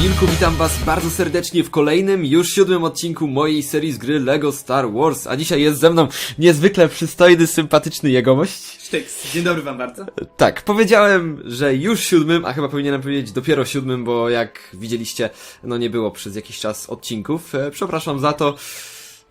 Wilku, witam was bardzo serdecznie w kolejnym, już siódmym odcinku mojej serii z gry LEGO Star Wars, a dzisiaj jest ze mną niezwykle przystojny, sympatyczny jegomość. Sztyks. Dzień dobry wam bardzo. Tak, powiedziałem, że już siódmym, a chyba powinienem powiedzieć dopiero siódmym, bo jak widzieliście, no nie było przez jakiś czas odcinków. E, Przepraszam za to.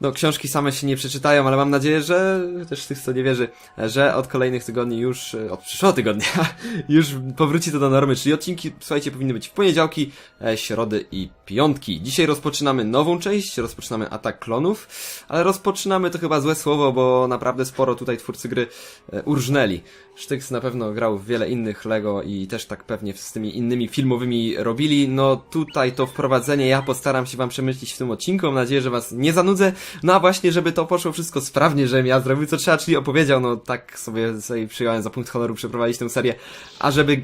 No, książki same się nie przeczytają, ale mam nadzieję, że też tych, co nie wierzy, że od kolejnych tygodni już, e, od przyszłego tygodnia, już powróci to do normy, czyli odcinki, słuchajcie, powinny być w poniedziałki, e, środy i piątki. Dzisiaj rozpoczynamy nową część, rozpoczynamy atak klonów, ale rozpoczynamy to chyba złe słowo, bo naprawdę sporo tutaj twórcy gry e, urżnęli. Sztyks na pewno grał w wiele innych Lego i też tak pewnie z tymi innymi filmowymi robili. No tutaj to wprowadzenie ja postaram się wam przemyślić w tym odcinku. Mam nadzieję, że was nie zanudzę. No a właśnie, żeby to poszło wszystko sprawnie, żebym ja zrobił co trzeba, czyli opowiedział, no tak sobie, sobie przyjąłem za punkt honoru przeprowadzić tę serię. A żeby,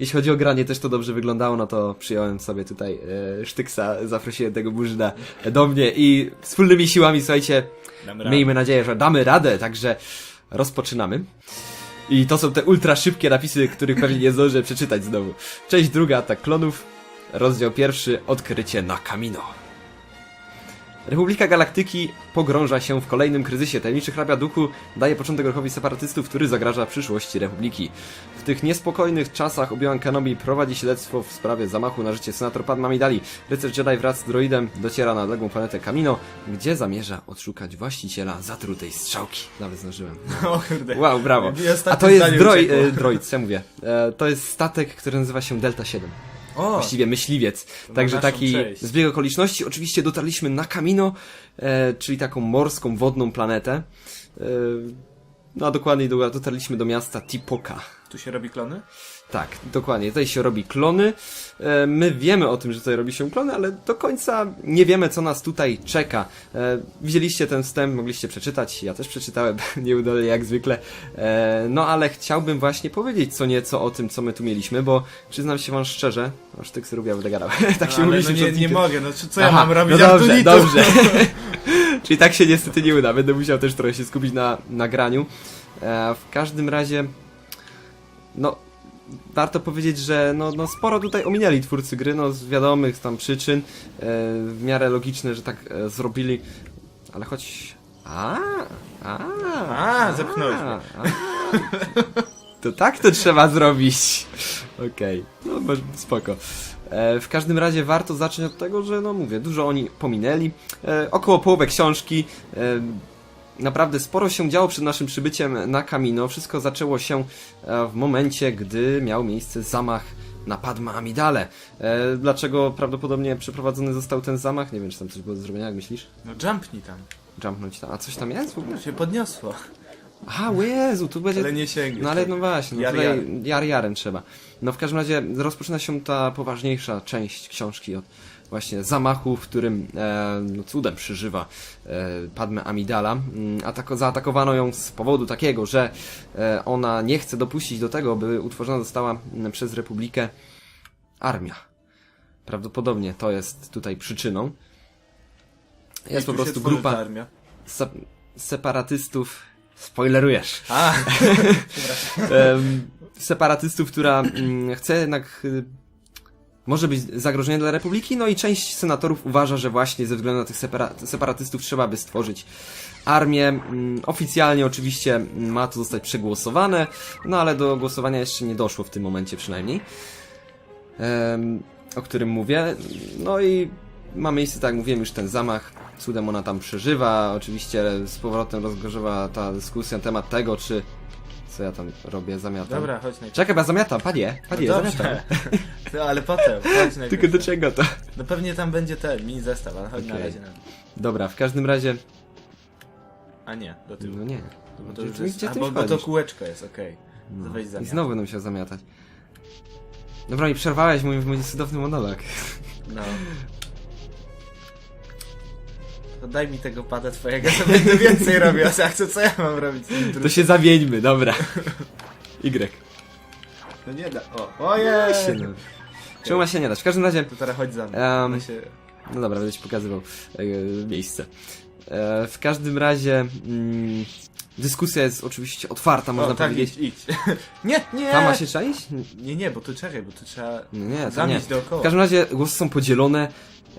jeśli chodzi o granie, też to dobrze wyglądało, no to przyjąłem sobie tutaj e, Sztyksa, zaprosiłem tego Burzyna do mnie i wspólnymi siłami, słuchajcie, Miejmy nadzieję, że damy radę, także rozpoczynamy. I to są te ultra szybkie napisy, których pewnie nie zdążę przeczytać znowu. Część druga, atak klonów. Rozdział pierwszy, odkrycie na Kamino. Republika Galaktyki pogrąża się w kolejnym kryzysie. Tajemniczy hrabia duchu daje początek ruchowi separatystów, który zagraża przyszłości Republiki. W tych niespokojnych czasach Obi-Wan Kenobi prowadzi śledztwo w sprawie zamachu na życie senator Padma Amidali. Rycerz Jedi wraz z droidem dociera na odległą planetę Kamino, gdzie zamierza odszukać właściciela zatrutej strzałki. Nawet zdążyłem. O kurde. Wow, brawo. A to jest droi, e, droid, co mówię. E, to jest statek, który nazywa się Delta 7. O, Właściwie myśliwiec. Także taki cześć. zbieg okoliczności. Oczywiście dotarliśmy na Kamino, e, czyli taką morską, wodną planetę. E, no a dokładniej do- dotarliśmy do miasta Tipoka. tu się robi klony? Tak, dokładnie. Tutaj się robi klony. E, My wiemy o tym, że tutaj robi się klony, ale do końca nie wiemy, co nas tutaj czeka. E, Widzieliście ten wstęp, mogliście przeczytać. Ja też przeczytałem, nieudolnie jak zwykle. E, No ale chciałbym właśnie powiedzieć co nieco o tym, co my tu mieliśmy, bo przyznam się wam szczerze, aż ty sobie będę gadał. tak się ale mówiliśmy no nie, nie mogę, no co, ja Aha, mam robić? No dobrze, dobrze. Czyli tak się niestety nie uda. Będę musiał też trochę się skupić na nagraniu. W każdym razie, no, warto powiedzieć, że no, no sporo tutaj ominęli twórcy gry, no z wiadomych tam przyczyn. E, w miarę logiczne, że tak e, zrobili. Ale choć... A, a, A, zepchnąłeś mnie. a. To tak to trzeba zrobić. Okej, no może- spoko. E, w każdym razie warto zacząć od tego, że no mówię, dużo oni pominęli. E, około połowę książki. E, naprawdę sporo się działo przed naszym przybyciem na Kamino. Wszystko zaczęło się e, w momencie, gdy miał miejsce zamach na Padma Amidale. E, dlaczego prawdopodobnie przeprowadzony został ten zamach? Nie wiem, czy tam coś było do zrobienia, jak myślisz? No jumpnij tam. Jumpnąć tam. A coś tam jest w ogóle? To się podniosło. Aha, o Jezu, tu będzie... Ale nie sięgnie. No ale no właśnie, no Jar, tutaj jar. jar jarem trzeba. No w każdym razie rozpoczyna się ta poważniejsza część książki od właśnie zamachu, w którym e, no, cudem przeżywa e, Padme Amidala. Mm, Atako zaatakowano ją z powodu takiego, że e, ona nie chce dopuścić do tego, by utworzona została mm, przez Republikę armia. Prawdopodobnie to jest tutaj przyczyną. Jest po prostu grupa se separatystów. Spoilerujesz. A, separatystów, która mm, chce jednak y, może być zagrożeniem dla Republiki, no i część senatorów uważa, że właśnie ze względu na tych separa- separatystów trzeba by stworzyć armię. Mm, Oficjalnie oczywiście ma to zostać przegłosowane, no ale do głosowania jeszcze nie doszło w tym momencie przynajmniej. Em, o którym mówię. No i ma miejsce, tak jak mówiłem, już ten zamach. Cudem ona tam przeżywa. Oczywiście z powrotem rozgorzewa ta dyskusja na temat tego, czy. Co ja tam robię, zamiatam. dobra, chodź najpierw. Czekaj, bo ja zamiatam, panie, panie, No zamiatam. dobrze. Ale potem, chodź najpierw. Tylko do czego to? No pewnie tam będzie ten, mini zestaw, ale chodź na Okej. razie na... Dobra, w każdym razie. A nie, do tyłu. No nie. Bo to Gdzie- już jest... gdzie A, ty bo, bo to wchodzisz? kółeczko jest, okej. No. I znowu będę musiał zamiatać. Dobra, mi przerwałeś mój, mój cudowny monolog. No. To daj mi tego pada twojego, to będę więcej robił, a co, co ja mam robić z tym To drugim? się zamieńmy, dobra. Y. No nie da. O, Się, ojej! no. Czemu ma się nie dać? W każdym razie. To teraz chodź za mną. Em, Ona się... No dobra, będę ci pokazywał e, miejsce. E, w każdym razie. Mm, dyskusja jest oczywiście otwarta, można o, tak, powiedzieć. idź, idź. nie, nie! Tam ma się czaić? Nie, nie, bo tu czekaj, bo tu trzeba Nie, nie, to nie. zamieć dookoła. W każdym razie głosy są podzielone.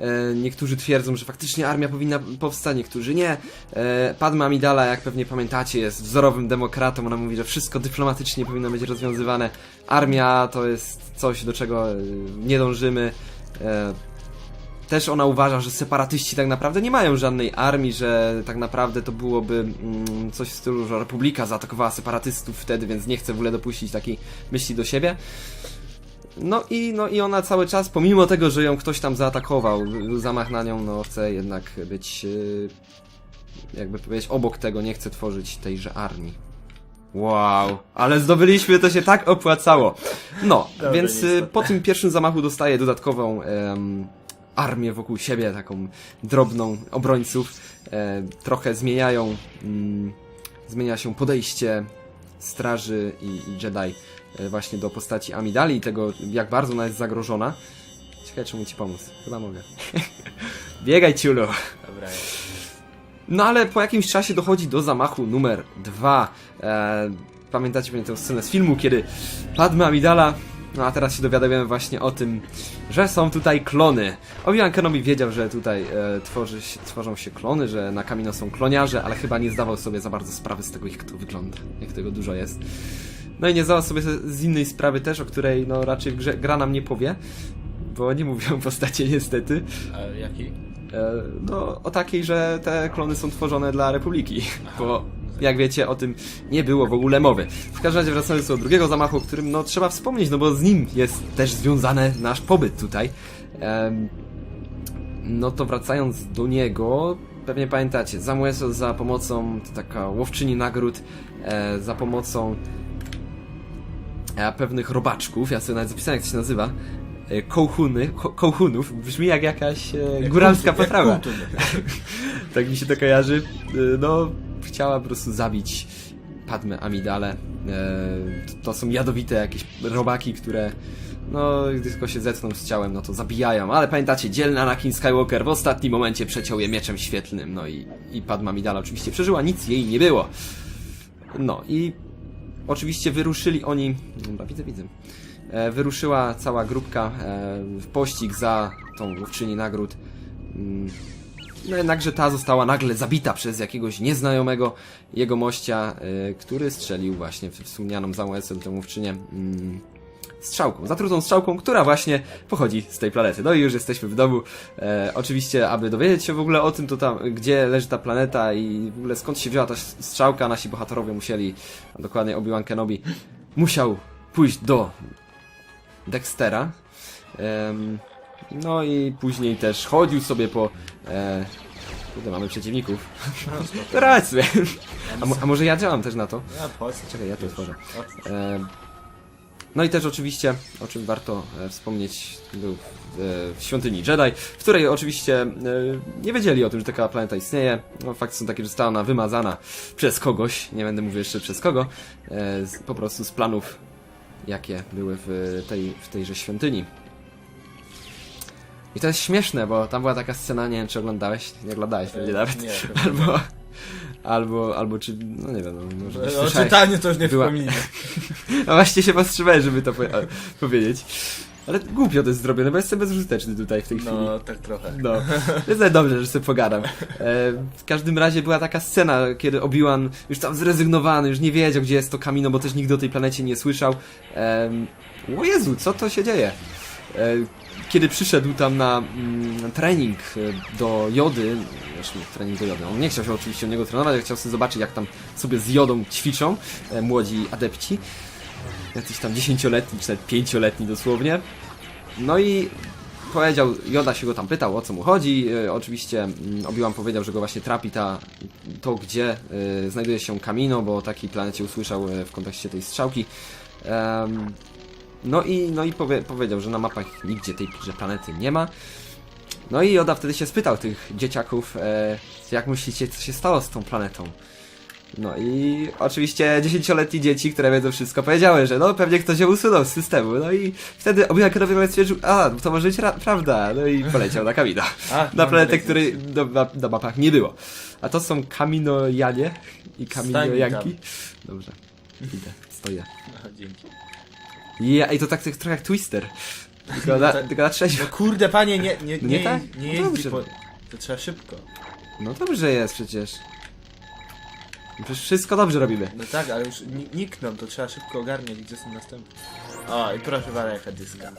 E, niektórzy twierdzą, że faktycznie armia powinna powstać, niektórzy nie. E, Padma Amidala, jak pewnie pamiętacie, jest wzorowym demokratą. Ona mówi, że wszystko dyplomatycznie powinno być rozwiązywane. Armia to jest coś, do czego e, nie dążymy. Też ona uważa, że separatyści tak naprawdę nie mają żadnej armii, że tak naprawdę to byłoby mm, coś w stylu, że Republika zaatakowała separatystów wtedy, więc nie chce w ogóle dopuścić takiej myśli do siebie. No i, no i ona cały czas, pomimo tego, że ją ktoś tam zaatakował, zamach na nią, no chce jednak być, yy, jakby powiedzieć, obok tego, nie chce tworzyć tejże armii. Wow, ale zdobyliśmy, to się tak opłacało. No, więc to- po tym pierwszym zamachu dostaje dodatkową em, armię wokół siebie, taką drobną obrońców. E, trochę zmieniają, mm, zmienia się podejście straży i, i Jedi e, właśnie do postaci Amidali i tego, jak bardzo ona jest zagrożona. Ciekawe, czy mu ci pomóc. Chyba mogę. Biegaj, ciulu! Dobra. No ale po jakimś czasie dochodzi do zamachu numer dwa. E, pamiętacie pewnie tę scenę z filmu, kiedy Padma Amidala, no a teraz się dowiadujemy właśnie o tym, że są tutaj klony. Obi-Wan Kenobi wiedział, że tutaj e, tworzy się, tworzą się klony, że na Kamino są kloniarze, ale chyba nie zdawał sobie za bardzo sprawy z tego, jak to wygląda, jak tego dużo jest. No i nie zdawał sobie z innej sprawy też, o której no raczej grze, gra nam nie powie, bo nie mówią postacie niestety. A jaki? E, No, o takiej, że te klony są tworzone dla Republiki, bo jak wiecie, o tym nie było w ogóle mowy. W każdym razie wracając do drugiego zamachu, o którym no trzeba wspomnieć, no bo z nim jest też związany nasz pobyt tutaj. Em, No to wracając do niego, pewnie pamiętacie, Samueso za pomocą, to taka łowczyni nagród, e, za pomocą pewnych robaczków, ja sobie nawet zapisałem jak to się nazywa, e, kołchuny, ko, kołchunów, brzmi jak jakaś e, Jak góralska jak potrawa. kuntun. tak mi się to kojarzy. Y, No, chciała po prostu zabić Padmę Amidale. E, To są jadowite jakieś robaki, które no, gdy tylko się zetkną z ciałem, no to zabijają. Ale pamiętacie, dzielny Anakin Skywalker w ostatnim momencie przeciął je mieczem świetlnym. No i, i Padma Amidala oczywiście przeżyła, nic jej nie było. No i oczywiście wyruszyli oni... Dobra, widzę, widzę. E, Wyruszyła cała grupka e, w pościg za tą łowczyni nagród. Mm, no jednakże ta została nagle zabita przez jakiegoś nieznajomego jego mościa, y, który strzelił właśnie w wspomnianą Zamuesem tę mówczynię mm, strzałką, zatrutą strzałką, która właśnie pochodzi z tej planety. No i już jesteśmy w domu. E, oczywiście, aby dowiedzieć się w ogóle o tym, to tam, gdzie leży ta planeta i w ogóle skąd się wzięła ta strzałka, nasi bohaterowie musieli, a dokładnie Obi-Wan Kenobi, musiał pójść do Dextera. No i później też chodził sobie po... E, kurde, mamy przeciwników. No, sobie. A, mo- a może ja działam też na to? Ja po co? Czekaj, ja to otworzę. E, no i też oczywiście, o czym warto e, wspomnieć, był w, e, w świątyni Jedi, w której oczywiście e, nie wiedzieli o tym, że taka planeta istnieje. No, fakty są takie, że została ona wymazana przez kogoś, nie będę mówił jeszcze przez kogo, po prostu z planów, jakie były w, tej, w tejże świątyni. I to jest śmieszne, bo tam była taka scena, nie wiem czy oglądałeś, nie oglądałeś pewnie nawet, Nie, albo, albo, albo czy, no nie wiem, no, może o słyszałeś. czytaniu to już nie Była- wspominam. A właśnie się powstrzymałem, żeby to po powiedzieć. Ale głupio to jest zrobione, bo jestem bezużyteczny tutaj w tej chwili. No, tak trochę. No, jest ale dobrze, że sobie pogadam. E, w każdym razie była taka scena, kiedy Obi-Wan już tam zrezygnowany, już nie wiedział, gdzie jest to kamino, bo też nigdy o tej planecie nie słyszał. Em, o Jezu, co to się dzieje? E, kiedy przyszedł tam na mm, trening e, do Jody, znaczy trening do Jody, on nie chciał się oczywiście o niego trenować, chciał sobie zobaczyć, jak tam sobie z Jodą ćwiczą e, młodzi adepci. Jacyś tam dziesięcioletni, czy nawet pięcioletni dosłownie. No i powiedział, Joda się go tam pytał, o co mu chodzi. E, oczywiście mm, Obi-Wan powiedział, że go właśnie trapi ta, to, gdzie e, znajduje się Kamino, bo o takiej planecie usłyszał e, w kontekście tej strzałki. Em, no i, no i powie, powiedział, że na mapach nigdzie tej że planety nie ma. No i Joda wtedy się spytał tych dzieciaków, e, jak myślicie, co się stało z tą planetą? No i oczywiście dziesięcioletnie dzieci, które wiedzą wszystko, powiedziały, że no pewnie ktoś ją usunął z systemu. No i wtedy Obi-Wan stwierdził, a to może być ra- prawda. No i poleciał na Kamino. A, Na mam planetę, której do, na, na mapach nie było. A to są Kaminojanie i Kaminojanki. Dobrze. Idę, stoję. No, dzięki. Ja, i to tak, tak trochę jak Twister. Tylko na, Tak. tylko na trzeźwo. No kurde, panie, nie, nie, No nie, nie tak? nie No jeździ dobrze. po... To trzeba szybko. No dobrze jest przecież. Przecież wszystko dobrze robimy. No tak, ale już ni- nikną, to trzeba szybko ogarniać, gdzie są następne. O, i proszę bardzo, jaka dyska.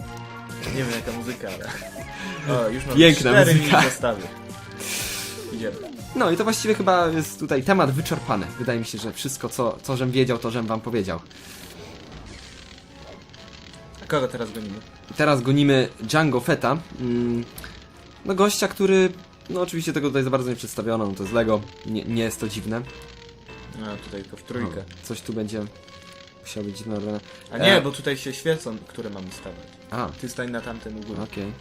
Nie wiem jaka muzyka, ale... O, już mam Piękna 4 muzyka. minuty. Idziemy. No i to właściwie chyba jest tutaj temat wyczerpany. Wydaje mi się, że wszystko, co, co żem wiedział, to żem wam powiedział. Kogo teraz gonimy? Teraz gonimy Django Feta. Mm, no gościa, który... No oczywiście tego tutaj za bardzo nie przedstawiono, no to jest Lego. Nie, nie jest to dziwne. No, tutaj to w trójkę. O, coś tu będzie... Musiał być dziwne. ale- A nie, E. bo tutaj się świecą, które mamy stawać. A, Ty stań na tamten u góry. okej.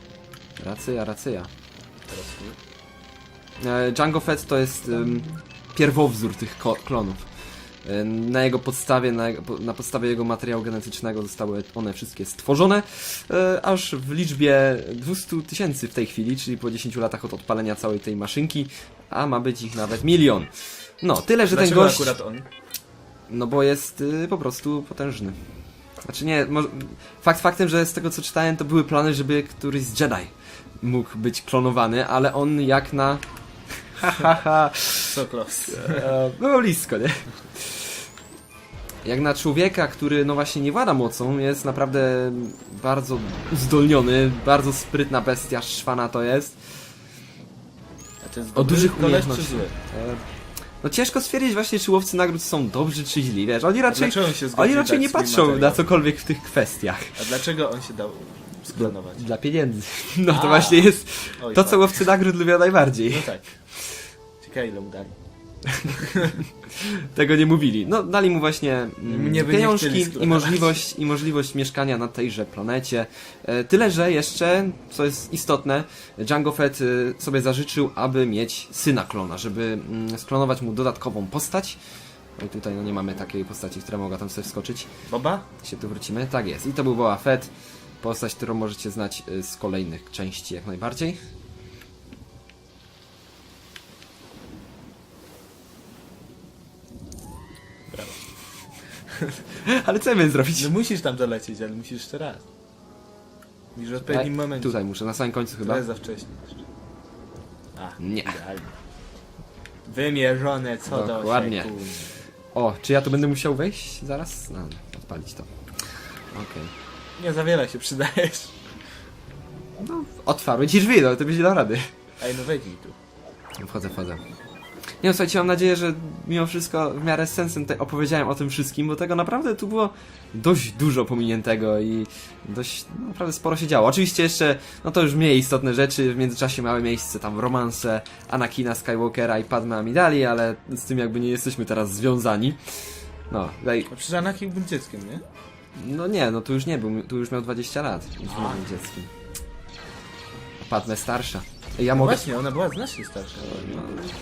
Racyja, racyja. Teraz tu. E, Django Fett to jest ym, pierwowzór tych klonów. E, Na jego podstawie, na, na podstawie jego materiału genetycznego zostały one wszystkie stworzone, e, aż w liczbie 200 tysięcy w tej chwili, czyli po 10 latach od odpalenia całej tej maszynki, a ma być ich nawet milion. No, tyle, że ten Dlaczego gość... akurat on? No bo jest y, po prostu potężny. Znaczy nie, może, fakt faktem, że z tego co czytałem, to były plany, żeby któryś z Jedi mógł być klonowany, ale on jak na... Ha, ha. So close. E, Było blisko, nie? Jak na człowieka, który no właśnie nie włada mocą, jest naprawdę bardzo uzdolniony, bardzo sprytna bestia, szwana to jest. A to jest O dobry dużych koleś czy umiejętnościach. zły? E, No ciężko stwierdzić właśnie, czy łowcy nagród są dobrzy czy źli, wiesz, oni raczej, dlaczego on się zgodził oni raczej dać nie swój patrzą materiał? na cokolwiek w tych kwestiach. A dlaczego on się dał sklonować? Dla pieniędzy. No to A. właśnie jest Oj, to, tak. co łowcy nagród lubią najbardziej. No tak. Dali. Tego nie mówili. No, dali mu właśnie mm, Mnie by nie pieniążki chcieli i możliwość, i możliwość mieszkania na tejże planecie. E, tyle, że jeszcze, co jest istotne, Django Fett y, sobie zażyczył, aby mieć syna klona, żeby mm, sklonować mu dodatkową postać. No i tutaj no, nie mamy takiej postaci, która mogła tam sobie wskoczyć. Boba? się tu wrócimy. Tak jest. I to był Boba Fett. Postać, którą możecie znać y, z kolejnych części jak najbardziej. Ale co ja miałem zrobić? No musisz tam dolecieć, ale musisz jeszcze raz. Musisz w odpowiednim Ej, momencie. Tutaj muszę, na samym końcu chyba. To jest za wcześnie jeszcze. A, Nie. idealnie. Wymierzone co Dokładnie. do sekund. O, czy ja tu będę musiał wejść zaraz? No, odpalić to. Okej. Nie za wiele się przydajesz. No, otwarły ci drzwi, no to będzie dał rady. Ej, no wejdź mi tu. Wchodzę, wchodzę. No, słuchajcie, mam nadzieję, że mimo wszystko w miarę z sensem tutaj opowiedziałem o tym wszystkim, bo tego naprawdę tu było dość dużo pominiętego i dość no, naprawdę sporo się działo. Oczywiście jeszcze, no to już mniej istotne rzeczy, w międzyczasie miały miejsce tam romanse Anakina Skywalkera i Padme Amidali, ale z tym jakby nie jesteśmy teraz związani. No, tutaj, A przecież Anakin był dzieckiem, nie? no nie, no tu już nie był, tu już miał 20 lat, już nie był dzieckiem. A Padme starsza. Ja No mogę... Właśnie, ona była znacznie starsza.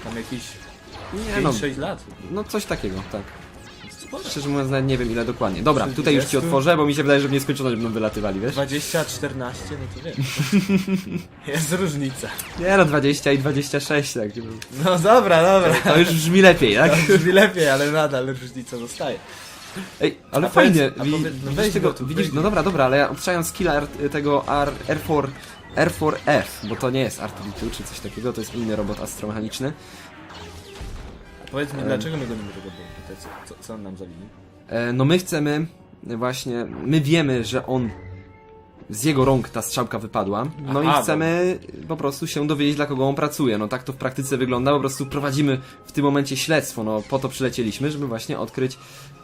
Tam jakieś Nie no, 5-6 lat. no coś takiego, tak. Sporo. Szczerze mówiąc, nawet nie wiem ile dokładnie. Dobra, tutaj już ci 20? otworzę, bo mi się wydaje, że w nieskończoność będą wylatywali, wiesz? 20, 14, no to wiesz. Jest różnica. Nie no, 20 i 26, tak. No dobra, dobra. To już brzmi lepiej, tak? Brzmi lepiej, ale nadal różnica zostaje. Ej, ale A fajnie, a wi- powiedz- no widzisz tego, go tu, widzisz, weź no go. dobra, dobra, ale ja obczając skilla R, tego R, R4, R4F, bo to nie jest R2 czy coś takiego, to jest inny robot astromechaniczny. Powiedz mi, dlaczego my gonimy tego Boba? Co, co, co on nam zawini? E, no my chcemy właśnie, my wiemy, że on z jego rąk ta strzałka wypadła, no Aha, i chcemy po prostu się dowiedzieć, dla kogo on pracuje. No tak to w praktyce wygląda, po prostu prowadzimy w tym momencie śledztwo, no po to przylecieliśmy, żeby właśnie odkryć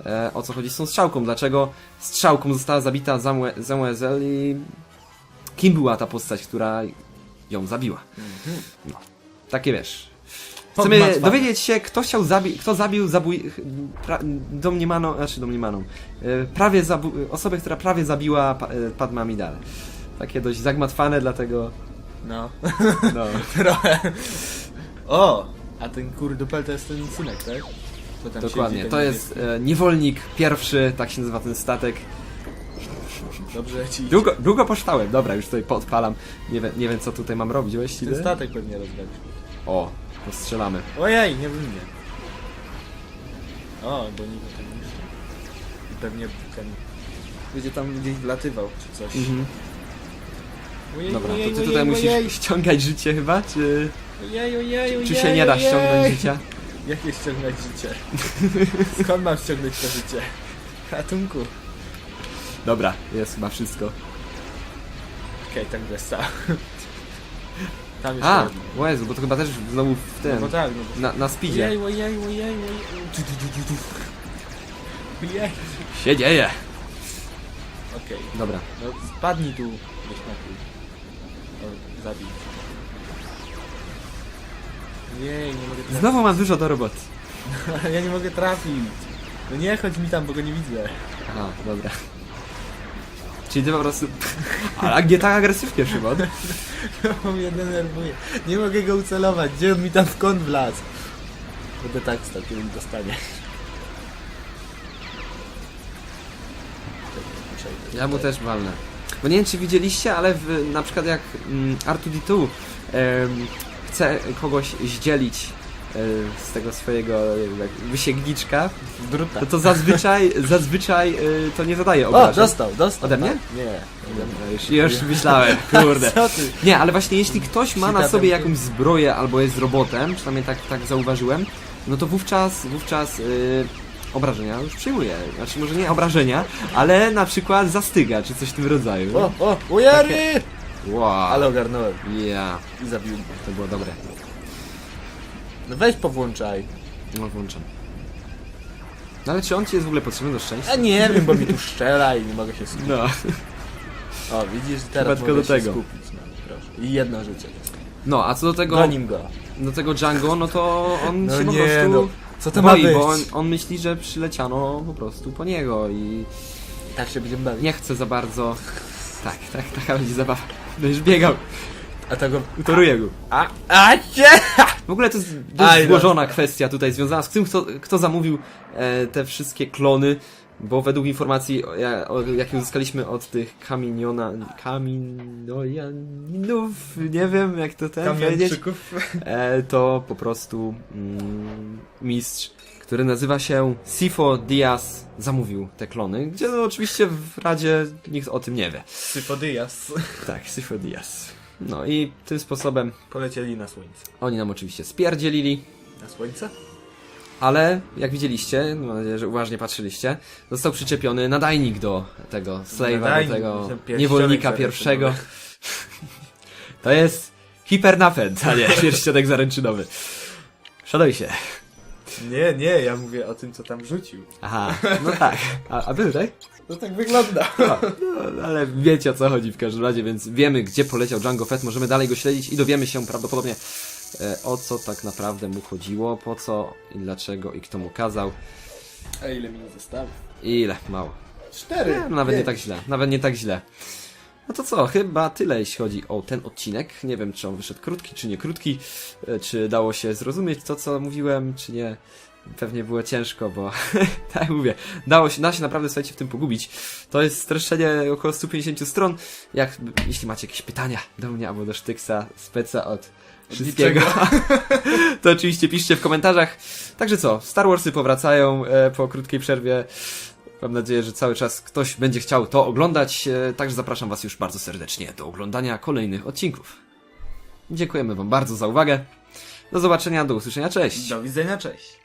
e, o co chodzi z tą strzałką, dlaczego strzałką została zabita Zamue- Zamuezel i kim była ta postać, która ją zabiła. No, takie wiesz. Chcemy dowiedzieć się, kto chciał zabić, kto zabił zabój... Pra, domniemaną, znaczy domniemaną, e, prawie zabu, osobę, która prawie zabiła pa, e, Padma. Takie dość zagmatwane, dlatego... No, No. trochę. O! A ten kurdupel to jest ten synek, tak? Dokładnie, siedzi, to jest e, niewolnik pierwszy, tak się nazywa ten statek. Dobrze ci. Długo, długo poształem, dobra, już tutaj podpalam. Nie, wiem- nie wiem co tutaj mam robić właściwie. Ten statek pewnie rozwalił. O, postrzelamy. Ojej, nie wiem mnie. O, bo ten niższy. I pewnie ten... Będzie tam gdzieś wlatywał, czy coś. Mhm. Ojej, Dobra, ojej, to ty ojej, tutaj ojej. musisz ściągać życie chyba, czy, Ojej, ojej, ojej, czy się nie da ojej. ściągnąć życia? Jakie ściągnąć życie? Skąd mam ściągnąć to życie? Ratunku. Dobra, jest chyba wszystko. Okej, tak bez stał. Tam jest A, jedno. o Jezu, bo to chyba też znowu w No tym, bo tak, no bo... na, na speedzie. Ojej, ojej, ojej, ojej. Tu, tu, tu, tu, tu. Ojej. Się dzieje! Okej, Dobra, no spadnij tu, wieśniaku. O, zabij. Jej, nie mogę trafić. znowu mam dużo do roboty. ja nie mogę trafić. No nie chodź mi tam, bo go nie widzę. Aha, dobra. Czyli ty po prostu... Ale nie tak agresywnie, Szymon. On mnie denerwuje. Nie mogę go ucelować. Gdzie on mi tam w kąt wlazł? Będę tak stał, kiedy mi dostanie. Ja mu też walnę. Bo nie wiem, czy widzieliście, ale w, na przykład jak mm, R2D2 em, chce kogoś zdzielić z tego swojego e, jak wysięgniczka, Druta. to to zazwyczaj, zazwyczaj e, to nie zadaje O, obrażeń. dostał, dostał. Ode mnie? Nie. Dobra, już, już myślałem, kurde. Co ty? Nie, ale właśnie jeśli ktoś ma na sobie jakąś zbroję albo jest robotem, przynajmniej tak, tak zauważyłem, no to wówczas, wówczas yy, obrażenia już przyjmuje. Znaczy może nie obrażenia, ale na przykład zastyga, czy coś w tym rodzaju. O, o, ujery! Wow. Ale ogarnąłem Ja, i zabił to było dobre. No weź powłączaj. No włączam. No ale czy on ci jest w ogóle potrzebny do szczęścia? A nie wiem, bo mi tu szczela i nie mogę się skupić. No. O, widzisz, Chyba teraz tylko mogę do się tego. skupić. No, proszę. I jedno życie. No, a co do tego, Gonim go. do tego Django, no to on No się po nie, prostu no. Co to ma boi, być? bo on, on myśli, że przyleciano po prostu po niego i Tak się będziemy bawić. nie chce za bardzo. Tak, tak, taka będzie zabawa. Będziesz biegał, A tego... utoruję go. A, a cię! W ogóle to jest dość Aj, złożona kwestia tutaj związana z tym, kto, kto zamówił e, te wszystkie klony, bo według informacji, jakie uzyskaliśmy od tych kamieniona, kaminojaninów, nie wiem jak to ten powiedzieć, e, to po prostu mm, mistrz, który nazywa się Sifo Diaz, zamówił te klony, gdzie no, oczywiście w Radzie nikt o tym nie wie. Syfodyjas. Tak, Sifo Diaz. No i tym sposobem Polecieli na słońce. oni nam oczywiście spierdzielili, Na słońce? ale jak widzieliście, mam nadzieję, że uważnie patrzyliście, został przyczepiony nadajnik do tego slave'a, Nadajnik, do tego pierścionek niewolnika zaręczynowy. pierwszego. To jest hipernapęd, a nie pierścionek zaręczynowy. Szanuj się. Nie, nie, ja mówię o tym, co tam rzucił. Aha, no tak. A, a był, tak? To tak wygląda. No, ale wiecie o co chodzi w każdym razie, więc wiemy gdzie poleciał Django Fett, możemy dalej go śledzić i dowiemy się prawdopodobnie e, o co tak naprawdę mu chodziło, po co i dlaczego i kto mu kazał. A ile mi zostało? Ile? Mało. Cztery. Nie, no, nawet nie tak źle, nawet nie tak źle. No to co, chyba tyle jeśli chodzi o ten odcinek. Nie wiem, czy on wyszedł krótki, czy nie krótki, e, czy dało się zrozumieć to, co mówiłem, czy nie. Pewnie było ciężko, bo tak jak mówię, dało się, da się naprawdę, słuchajcie, w tym pogubić. To jest streszczenie około 150 stron. Jak, jeśli macie jakieś pytania do mnie albo do Sztyksa, speca od wszystkiego, to oczywiście piszcie w komentarzach. Także co, Star Warsy powracają e, po krótkiej przerwie. Mam nadzieję, że cały czas ktoś będzie chciał to oglądać, e, także zapraszam Was już bardzo serdecznie do oglądania kolejnych odcinków. Dziękujemy Wam bardzo za uwagę. Do zobaczenia, do usłyszenia, cześć! Do widzenia, cześć.